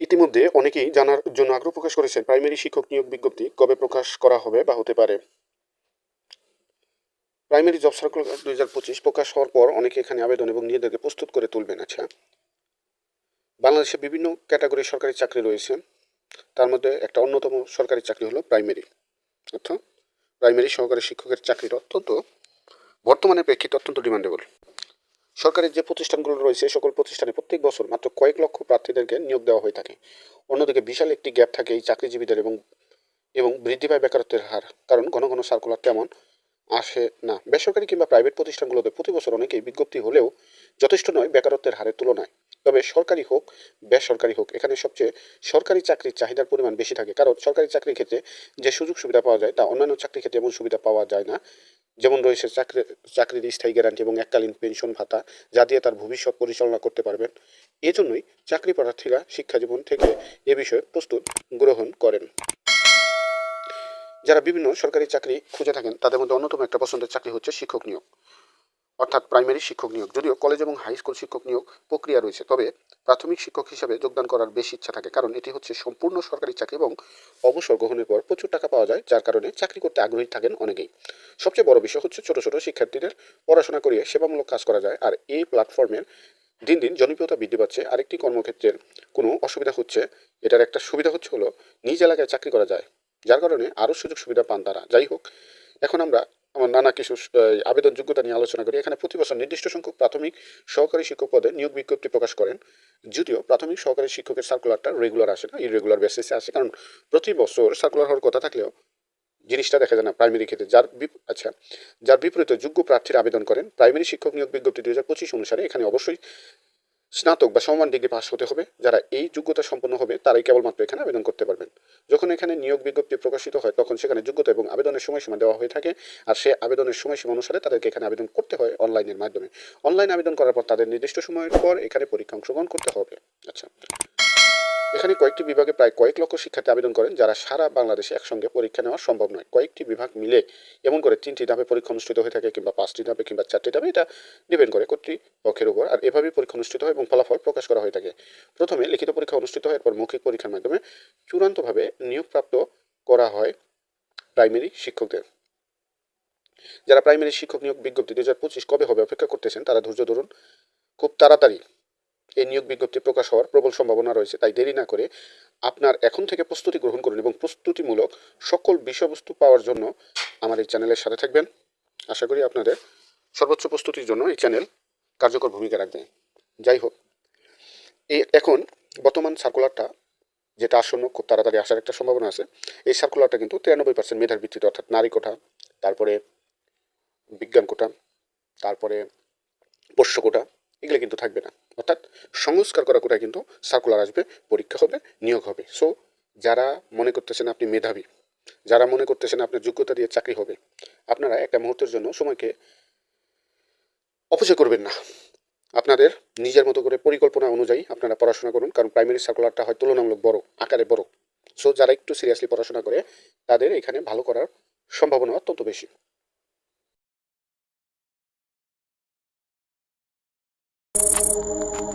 ইতিমধ্যে অনেকেই জানার জন্য আগ্রহ প্রকাশ করেছেন, প্রাইমারি শিক্ষক নিয়োগ বিজ্ঞপ্তি কবে প্রকাশ করা হবে বা হতে পারে। প্রাইমারি জব সার্কুলার দুই হাজার পঁচিশ প্রকাশ হওয়ার পর অনেকে এখানে আবেদন এবং নিজেদেরকে প্রস্তুত করে তুলবেন। আচ্ছা বাংলাদেশে বিভিন্ন ক্যাটাগরির সরকারি চাকরি রয়েছে। তার মধ্যে একটা অন্যতম সরকারি চাকরি হলো প্রাইমারি। অর্থাৎ প্রাইমারি সহকারী শিক্ষকের চাকরির অত্যন্ত বর্তমানে প্রেক্ষিতে অত্যন্ত ডিমান্ডেবল। সরকারি যে প্রতিষ্ঠানগুলো রয়েছে, সকল প্রতিষ্ঠানে প্রত্যেক বছর মাত্র কয়েক লক্ষ প্রার্থীদেরকে নিয়োগ দেওয়া হয়ে থাকে। অন্যদিকে বিশাল একটি গ্যাপ থাকে এই চাকরিজীবীদের এবং এবং বৃদ্ধি পায় বেকারত্বের হার। কারণ ঘন ঘন সার্কুলার তেমন আসে না। বেসরকারি কিংবা প্রাইভেট প্রতিষ্ঠানগুলোতে প্রতি বছর অনেকেই বিজ্ঞপ্তি হলেও যথেষ্ট নয় বেকারত্বের হারের তুলনায়। তবে সরকারি হোক, বেসরকারি হোক, এখানে সবচেয়ে সরকারি চাকরির চাহিদার পরিমাণ বেশি থাকে। কারণ সরকারি চাকরির ক্ষেত্রে যে সুযোগ সুবিধা পাওয়া যায়, তা অন্যান্য চাকরির ক্ষেত্রে এমন সুবিধা পাওয়া যায় না। যেমন রয়েছে চাকরি, চাকরির স্থায়ী গ্যারান্টি এবং এককালীন পেনশন ভাতা, যা দিয়ে তার ভবিষ্যৎ পরিচালনা করতে পারবেন। এজন্যই চাকরি প্রার্থীরা শিক্ষা জীবন থেকে এ বিষয়ে প্রস্তুত গ্রহণ করেন। যারা বিভিন্ন সরকারি চাকরি খুঁজে থাকেন, তাদের মধ্যে অন্যতম একটা পছন্দের চাকরি হচ্ছে শিক্ষক নিয়োগ। অর্থাৎ প্রাইমারি শিক্ষক নিয়োগ। যদিও কলেজ এবং হাই স্কুল শিক্ষক নিয়োগ প্রক্রিয়া রয়েছে, তবে প্রাথমিক শিক্ষক হিসাবে যোগদান করার বেশি ইচ্ছা থাকে, কারণ এটি হচ্ছে সম্পূর্ণ সরকারি চাকরি এবং অবসর গ্রহণের পর প্রচুর টাকা পাওয়া যায়, যার কারণে চাকরি করতে আগ্রহী থাকেন অনেকেই। সবচেয়ে বড় বিষয় হচ্ছে ছোট ছোট শিক্ষার্থীদের পড়াশোনা করিয়ে সেবামূলক কাজ করা যায়, আর এই প্ল্যাটফর্মের দিন দিন জনপ্রিয়তা বৃদ্ধি পাচ্ছে। আরেকটি কর্মক্ষেত্রের কোনো অসুবিধা হচ্ছে, এটার একটা সুবিধা হচ্ছে হলো নিজ এলাকায় চাকরি করা যায়, যার কারণে আরও সুযোগ সুবিধা পান তারা। যাই হোক, এখন আমরা নানা কিছু আবেদন যোগ্যতা নিয়ে আলোচনা করি। এখানে প্রতি বছর নির্দিষ্ট সংখ্যক প্রাথমিক সহকারী শিক্ষক পদে নিয়োগ বিজ্ঞপ্তি প্রকাশ করেন, যদিও প্রাথমিক সহকারী শিক্ষকের সার্কুলারটা রেগুলার আসে না ইরেগুলার বেসিসে আসে। কারণ প্রতি বছর সার্কুলার হওয়ার কথা থাকলেও জিনিসটা দেখা যায় না প্রাইমারি ক্ষেত্রে। যার আচ্ছা যার বিপরীতে যোগ্য প্রার্থীরা আবেদন করেন প্রাইমারি শিক্ষক নিয়োগ বিজ্ঞপ্তি দুই হাজার পঁচিশ অনুসারে এখানে অবশ্যই স্নাতক বা সমমান ডিগ্রি পাস হতে হবে। যারা এই যোগ্যতা সম্পন্ন হবে, তারাই কেবলমাত্র এখানে আবেদন করতে পারবেন। যখন এখানে নিয়োগ বিজ্ঞপ্তি প্রকাশিত হয়, তখন সেখানে যোগ্যতা এবং আবেদনের সময়সীমা দেওয়া হয়ে থাকে আর সে আবেদনের সময়সীমা অনুসারে তাদেরকে এখানে আবেদন করতে হয় অনলাইনের মাধ্যমে। অনলাইন আবেদন করার পর তাদের নির্দিষ্ট সময়ের পর এখানে পরীক্ষা অংশগ্রহণ করতে হবে। আচ্ছা। এখানে কয়েকটি বিভাগে প্রায় কয়েক লক্ষ শিক্ষার্থী আবেদন করেন, যারা সারা বাংলাদেশে একসঙ্গে পরীক্ষা নেওয়া সম্ভব নয়। কয়েকটি বিভাগ মিলে এমন করে তিনটি ধাপে পরীক্ষা অনুষ্ঠিত হয়ে থাকে কিংবা পাঁচটি ধাপে কিংবা চারটি ধাপে, এটা ডিপেন্ড করে কর্তৃপক্ষের উপর। আর এভাবেই পরীক্ষা অনুষ্ঠিত হয় এবং ফলাফল প্রকাশ করা হয়ে থাকে। প্রথমে লিখিত পরীক্ষা অনুষ্ঠিত হয়, এরপর মৌখিক পরীক্ষার মাধ্যমে চূড়ান্তভাবে নিয়োগপ্রাপ্ত করা হয় প্রাইমারি শিক্ষকদের। যারা প্রাইমারি শিক্ষক নিয়োগ বিজ্ঞপ্তি দু হাজার পঁচিশ কবে হবে অপেক্ষা করতেছেন, তারা ধৈর্য ধরুন, খুব তাড়াতাড়ি। এই নিয়োগ বিজ্ঞপ্তি প্রকাশ হওয়ার প্রবল সম্ভাবনা রয়েছে, তাই দেরি না করে আপনার এখন থেকে প্রস্তুতি গ্রহণ করুন এবং প্রস্তুতিমূলক সকল বিষয়বস্তু পাওয়ার জন্য আমার এই চ্যানেলের সাথে থাকবেন। আশা করি আপনাদের সর্বোচ্চ প্রস্তুতির জন্য এই চ্যানেল কার্যকর ভূমিকা রাখবে। যাই হোক এই এখন বর্তমান সার্কুলারটা যেটা আসন্ন খুব তাড়াতাড়ি আসার একটা সম্ভাবনা আছে, এই সার্কুলারটা কিন্তু তিরানব্বই পার্সেন্ট মেধার ভিত্তিতে, অর্থাৎ নারী কোটা, তারপরে বিজ্ঞান কোটা, তারপরে পোষ্য কোটা, এগুলো কিন্তু থাকবে না। অর্থাৎ সংস্কার করা কোটায় কিন্তু সার্কুলার আসবে, পরীক্ষা হবে, নিয়োগ হবে। সো যারা মনে করতেছেন আপনি মেধাবী, যারা মনে করতেছেন আপনার যোগ্যতা দিয়ে চাকরি হবে, আপনারা একটা মুহূর্তের জন্য সময়কে অপচয় করবেন না। আপনাদের নিজের মতো করে পরিকল্পনা অনুযায়ী আপনারা পড়াশোনা করুন, কারণ প্রাইমারি সার্কুলারটা হয় তুলনামূলক বড়, আকারে বড়। সো যারা একটু সিরিয়াসলি পড়াশোনা করে, তাদের এখানে ভালো করার সম্ভাবনা অত্যন্ত বেশি। Música